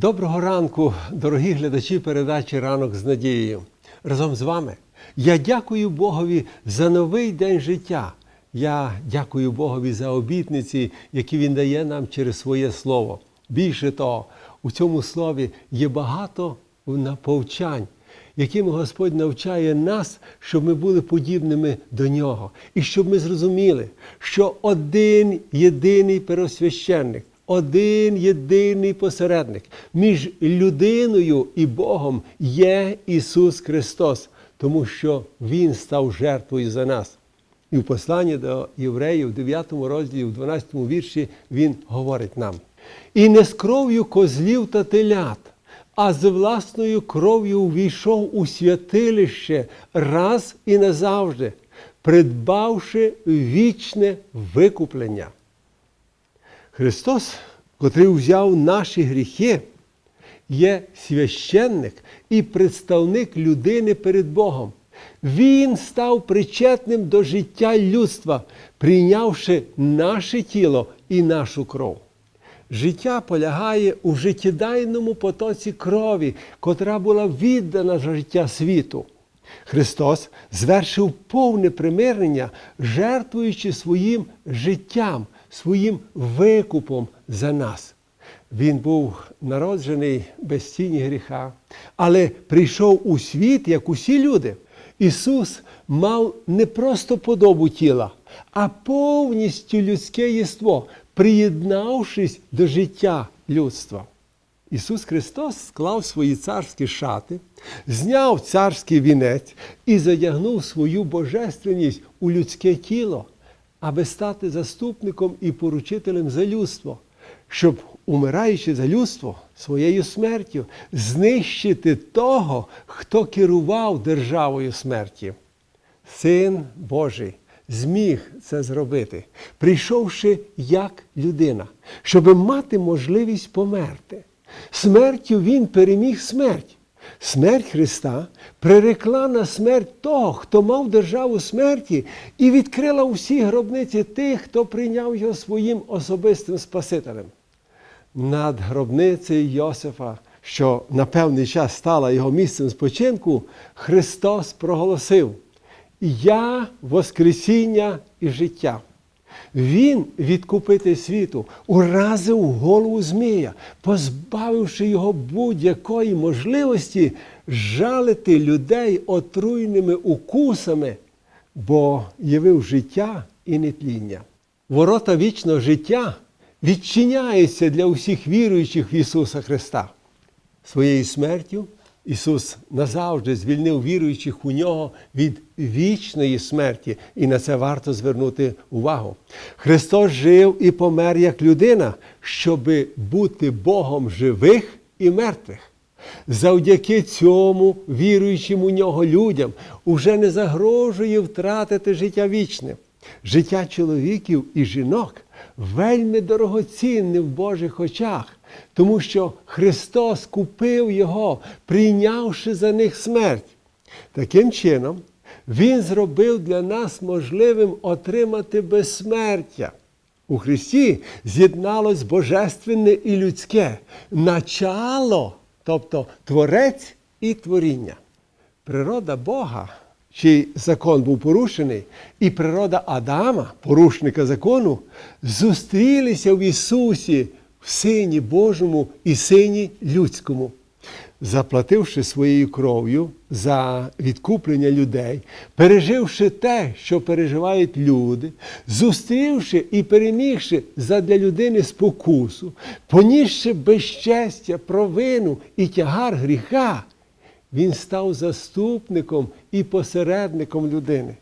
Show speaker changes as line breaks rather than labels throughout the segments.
Доброго ранку, дорогі глядачі передачі Ранок з надією. Разом з вами я дякую Богові за новий день життя. Я дякую Богові за обітниці, які Він дає нам через своє слово. Більше того, у цьому слові є багато наповчань, якими Господь навчає нас, щоб ми були подібними до нього, і щоб ми зрозуміли, що один єдиний первосвященник, один єдиний посередник між людиною і Богом є Ісус Христос, тому що Він став жертвою за нас. І в посланні до євреїв, в 9 розділі, в 12 вірші, він говорить нам: і не з кров'ю козлів та телят, а з власною кров'ю увійшов у святилище раз і назавжди, придбавши вічне викуплення. Христос, котрий взяв наші гріхи, є священник і представник людини перед Богом. Він став причетним до життя людства, прийнявши наше тіло і нашу кров. Життя полягає у життєдайному потоці крові, котра була віддана за життя світу. Христос звершив повне примирення, жертвуючи своїм життям, своїм викупом за нас. Він був народжений без тіні гріха, але прийшов у світ, як усі люди. Ісус мав не просто подобу тіла, а повністю людське єство, приєднавшись до життя людства. Ісус Христос склав свої царські шати, зняв царський вінець і задягнув свою божественність у людське тіло, аби стати заступником і поручителем за людство, щоб, умираючи за людство своєю смертю, знищити того, хто керував державою смерті. Син Божий зміг це зробити, прийшовши як людина, щоб мати можливість померти. Смертю Він переміг смерть. Смерть Христа прирекла на смерть того, хто мав державу смерті, і відкрила усі гробниці тих, хто прийняв його своїм особистим Спасителем. Над гробницею Йосифа, що на певний час стала його місцем спочинку, Христос проголосив: Я Воскресіння і життя. Він, відкупитель світу, уразив голову Змія, позбавивши його будь-якої можливості жалити людей отруйними укусами, бо явив життя і нетління. Ворота вічного життя відчиняються для усіх віруючих в Ісуса Христа. Своєю смертю Ісус назавжди звільнив віруючих у нього від вічної смерті, і на це варто звернути увагу. Христос жив і помер як людина, щоб бути Богом живих і мертвих. Завдяки цьому віруючим у нього людям уже не загрожує втратити життя вічне. Життя чоловіків і жінок вельми дорогоцінне в Божих очах, тому що Христос купив його, прийнявши за них смерть. Таким чином, Він зробив для нас можливим отримати безсмертя. У Христі з'єдналось божественне і людське начало, тобто Творець і творіння. Природа Бога, чий закон був порушений, і природа Адама, порушника закону, зустрілися в Ісусі, Сині Божому і Сині людському. Заплативши своєю кров'ю за відкуплення людей, переживши те, що переживають люди, зустрівши і перемігши задля людини спокусу, понісши безчестя, провину і тягар гріха, він став заступником і посередником людини.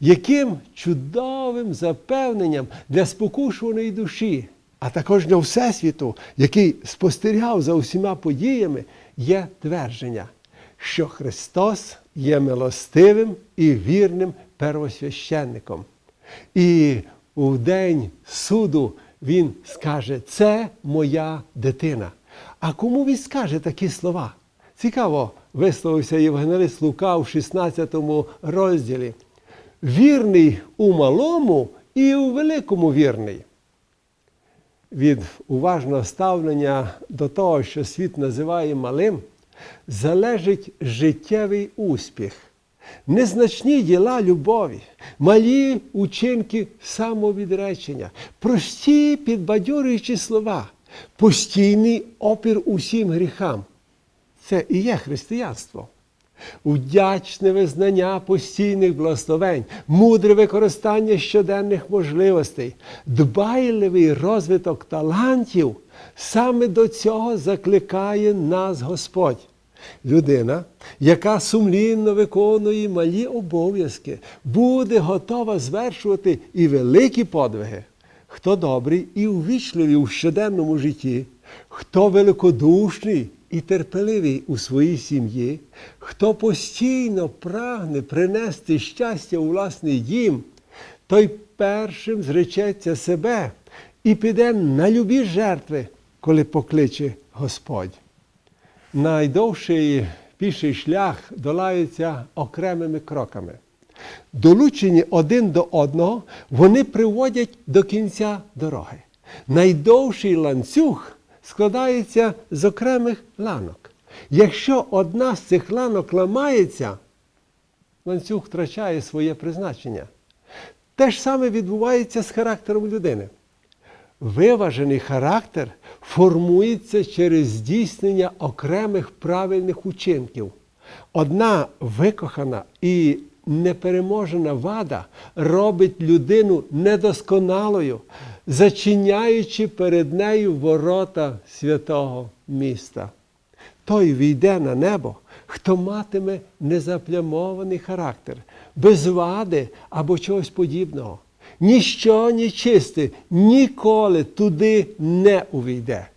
Яким чудовим запевненням для спокушуваної душі, а також для Всесвіту, який спостерігав за усіма подіями, є твердження, що Христос є милостивим і вірним первосвященником. І у день суду Він скаже, це моя дитина. А кому він скаже такі слова? Цікаво висловився Євангелист Лука в 16 розділі. Вірний у малому і у великому вірний. Від уважного ставлення до того, що світ називає малим, залежить життєвий успіх, незначні діла любові, малі учинки самовідречення, прості підбадьорюючі слова, постійний опір усім гріхам. Це і є християнство. Вдячне визнання постійних благословень, мудре використання щоденних можливостей, дбайливий розвиток талантів саме до цього закликає нас Господь. Людина, яка сумлінно виконує малі обов'язки, буде готова звершувати і великі подвиги. Хто добрий і увічливий у щоденному житті, хто великодушний і терпеливий у своїй сім'ї, хто постійно прагне принести щастя у власний дім, той першим зречеться себе і піде на любі жертви, коли покличе Господь. Найдовший піший шлях долається окремими кроками. Долучені один до одного, вони приводять до кінця дороги. Найдовший ланцюг складається з окремих ланок. Якщо одна з цих ланок ламається, ланцюг втрачає своє призначення. Те ж саме відбувається з характером людини. Виважений характер формується через здійснення окремих правильних учинків. Одна викохана і непереможена вада робить людину недосконалою, зачиняючи перед нею ворота святого міста. Той війде на небо, хто матиме незаплямований характер, без вади або чогось подібного. Ніщо нечисте ніколи туди не увійде.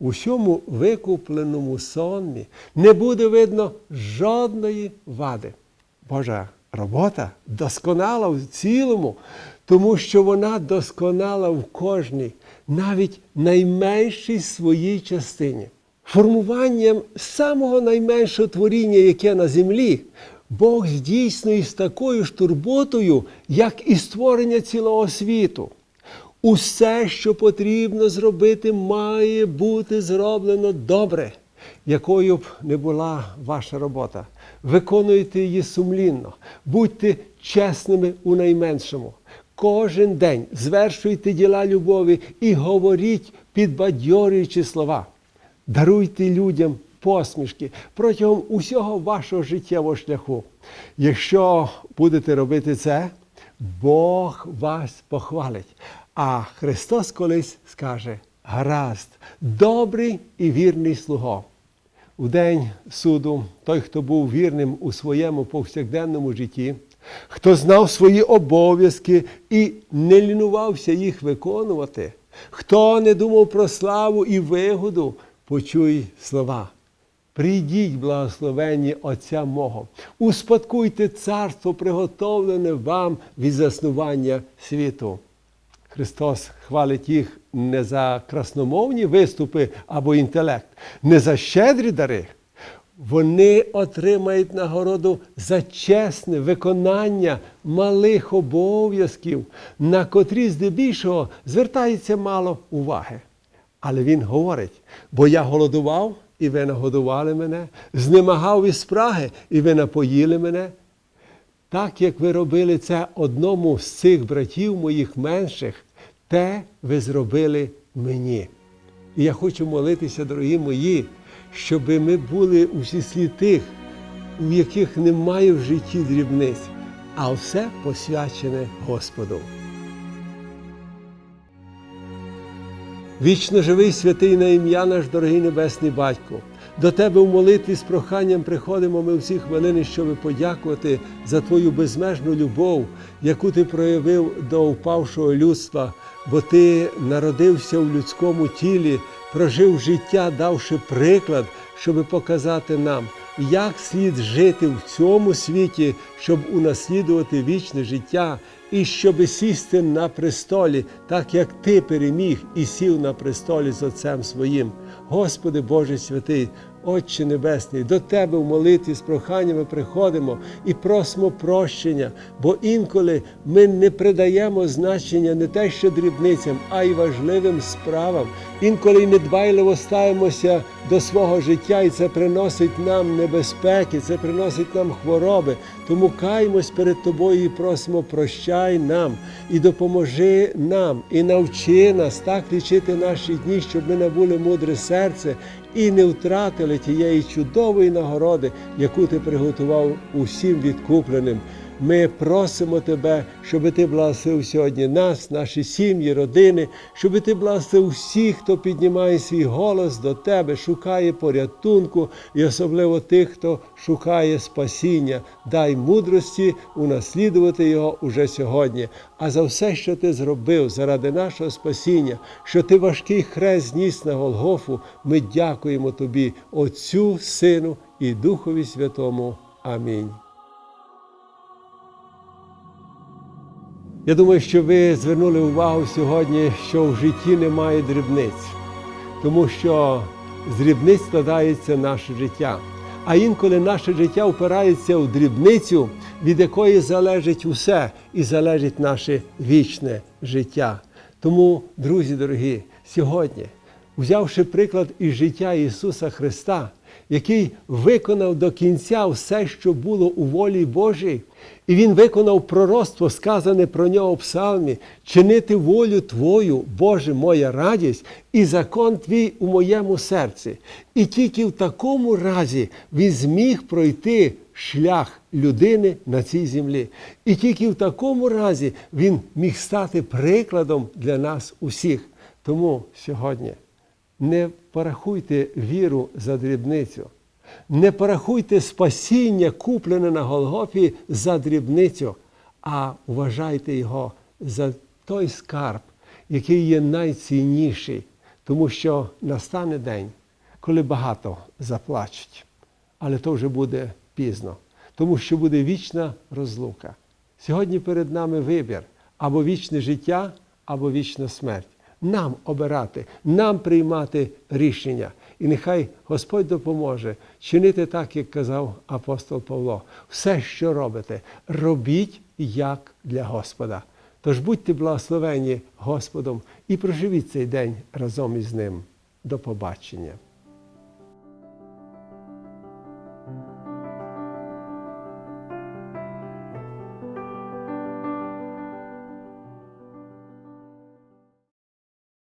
У всьому викупленому сонмі не буде видно жодної вади. Божа робота досконала в цілому, тому що вона досконала в кожній, навіть найменшій своїй частині. Формуванням самого найменшого творіння, яке на землі, Бог здійснює з такою ж турботою, як і створення цілого світу. Усе, що потрібно зробити, має бути зроблено добре, якою б не була ваша робота. Виконуйте її сумлінно, будьте чесними у найменшому. Кожен день звершуйте діла любові і говоріть підбадьорюючі слова. Даруйте людям посмішки протягом усього вашого життєвого шляху. Якщо будете робити це, Бог вас похвалить. А Христос колись скаже: гаразд, добрий і вірний слуго. У день суду той, хто був вірним у своєму повсякденному житті, хто знав свої обов'язки і не лінувався їх виконувати, хто не думав про славу і вигоду, почуй слова. Прийдіть, благословенні Отця мого, успадкуйте царство, приготовлене вам від заснування світу. Христос хвалить їх не за красномовні виступи або інтелект, не за щедрі дари. Вони отримають нагороду за чесне виконання малих обов'язків, на котрі здебільшого звертається мало уваги. Але Він говорить: бо я голодував, і ви нагодували мене, знемагав із спраги, і ви напоїли мене. Так як ви робили це одному з цих братів моїх менших, те ви зробили мені. І я хочу молитися, дорогі мої, щоб ми були у числі тих, у яких немає в житті дрібниць, а все посвячене Господу. Вічно живий святий на ім'я наш дорогий Небесний Батько. До Тебе в молитві з проханням приходимо ми всі хвилини, щоб подякувати за Твою безмежну любов, яку Ти проявив до впавшого людства, бо Ти народився в людському тілі, прожив життя, давши приклад, щоб показати нам, як слід жити в цьому світі, щоб унаслідувати вічне життя, і щоби сісти на престолі, так як Ти переміг і сів на престолі з Отцем своїм. Господи Боже святий, Отче Небесний, до Тебе в молитві з проханнями приходимо і просимо прощення, бо інколи ми не придаємо значення не те, що дрібницям, а й важливим справам. Інколи й недбайливо ставимося до свого життя, і це приносить нам небезпеки, це приносить нам хвороби. Тому каємось перед Тобою і просимо, прощай нам і допоможи нам, і навчи нас так лічити наші дні, щоб ми набули мудре серце і не втратили тієї чудової нагороди, яку ти приготував усім відкупленим. Ми просимо Тебе, щоб Ти благословив сьогодні нас, наші сім'ї, родини, щоб Ти благословив всіх, хто піднімає свій голос до Тебе, шукає порятунку, і особливо тих, хто шукає спасіння. Дай мудрості унаслідувати його уже сьогодні. А за все, що ти зробив заради нашого спасіння, що ти важкий хрест зніс на Голгофу, ми дякуємо Тобі, Отцю, Сину і Духові Святому. Амінь. Я думаю, що ви звернули увагу сьогодні, що в житті немає дрібниць, тому що з дрібниць складається наше життя. А інколи наше життя впирається у дрібницю, від якої залежить усе і залежить наше вічне життя. Тому, друзі дорогі, сьогодні, взявши приклад із життя Ісуса Христа, який виконав до кінця все, що було у волі Божій, і Він виконав пророцтво, сказане про нього в псалмі, чинити волю Твою, Боже, моя радість, і закон Твій у моєму серці. І тільки в такому разі він зміг пройти шлях людини на цій землі. І тільки в такому разі він міг стати прикладом для нас усіх. Тому сьогодні не порахуйте віру за дрібницю. Не порахуйте спасіння, куплене на Голгофі за дрібницю, а вважайте його за той скарб, який є найцінніший, тому що настане день, коли багато заплачуть. Але то вже буде пізно, тому що буде вічна розлука. Сьогодні перед нами вибір або вічне життя, або вічна смерть. Нам обирати, нам приймати рішення. І нехай Господь допоможе чинити так, як казав апостол Павло. Все, що робите, робіть як для Господа. Тож будьте благословені Господом і проживіть цей день разом із ним. До побачення.